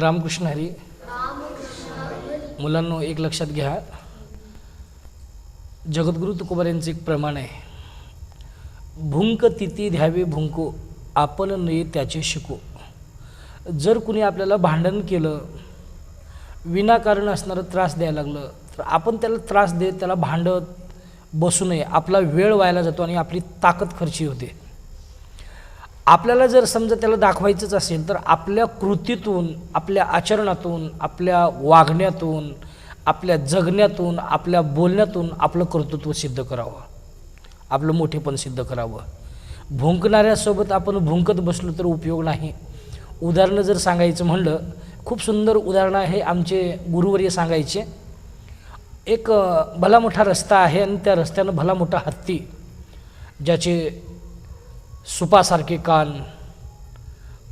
रामकृष्ण हरी. मुलांनो एक लक्षात घ्या. जगद्गुरु तुकोबार यांचं एक प्रमाण आहे. भुंक तिथी द्यावे भुंको आपण नये त्याचे शिको. जर कुणी आपल्याला भांडण केलं विनाकारण असणारं त्रास द्यायला लागलं तर आपण त्याला त्रास देत त्याला भांडत बसू नये. आपला वेळ व्हायला जातो आणि आपली ताकद खर्ची होते. आपल्याला जर समजा त्याला दाखवायचंच असेल तर आपल्या कृतीतून आपल्या आचरणातून आपल्या वागण्यातून आपल्या जगण्यातून आपल्या बोलण्यातून आपलं कर्तृत्व सिद्ध करावं. आपलं मोठेपण सिद्ध करावं. भुंकणाऱ्यासोबत आपण भुंकत बसलो तर उपयोग नाही. उदाहरणं जर सांगायचं म्हणलं खूप सुंदर उदाहरणं आहे आमचे गुरुवर्य सांगायचे. एक भला मोठा रस्ता आहे आणि त्या रस्त्यानं भला मोठा हत्ती ज्याचे सुपासारखे कान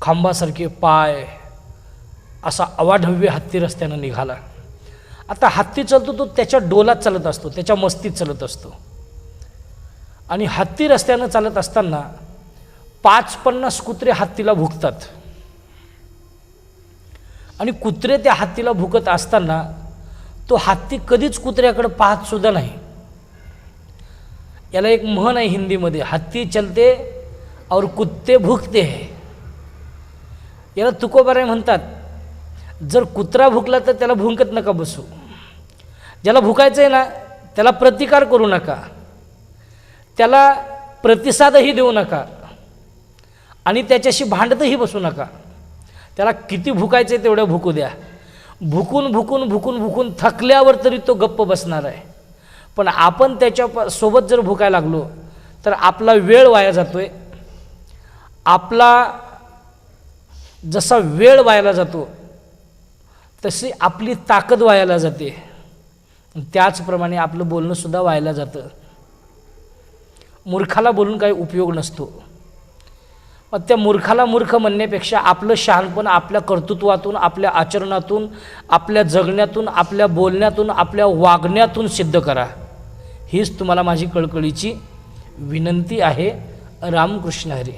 खांबासारखे पाय असा अवाढव्य हत्ती रस्त्यानं निघाला. आता हत्ती चालतो तो त्याच्या डोलात चालत असतो त्याच्या मस्तीत चालत असतो. आणि हत्ती रस्त्यानं चालत असताना पाच पन्नास कुत्रे हत्तीला भुकतात. आणि कुत्रे त्या हत्तीला भुकत असताना तो हत्ती कधीच कुत्र्याकडे पाहत सुद्धा नाही. याला एक म्हण आहे हिंदीमध्ये हत्ती चलते और कुत्ते भुकते है। याला तुकोबाराय म्हणतात जर कुत्रा भुकला तर त्याला भुंकत नका बसू। ज्याला भुकायचं आहे ना त्याला प्रतिकार करू नका। त्याला प्रतिसादही देऊ नका। आणि त्याच्याशी भांडतही बसू नका। त्याला किती भुकायचं आहे तेवढं भुकू द्या। भुकून भुकून भुकून भुकून थकल्यावर तरी तो गप्प बसणार आहे। पण आपण त्याच्या सोबत जर भुकायला लागलो तर आपला वेळ वाया जातो आहे आपला जसा वेळ वायाला जातो तशी आपली ताकद वायाला जाते. त्याचप्रमाणे आपलं बोलणंसुद्धा व्हायला जातं. मूर्खाला बोलून काही उपयोग नसतो. मग त्या मूर्खाला मूर्ख म्हणण्यापेक्षा आपलं शहाणपण आपल्या कर्तृत्वातून आपल्या आचरणातून आपल्या जगण्यातून आपल्या बोलण्यातून आपल्या वागण्यातून सिद्ध करा. हीच तुम्हाला माझी कळकळीची विनंती आहे. रामकृष्ण हरी.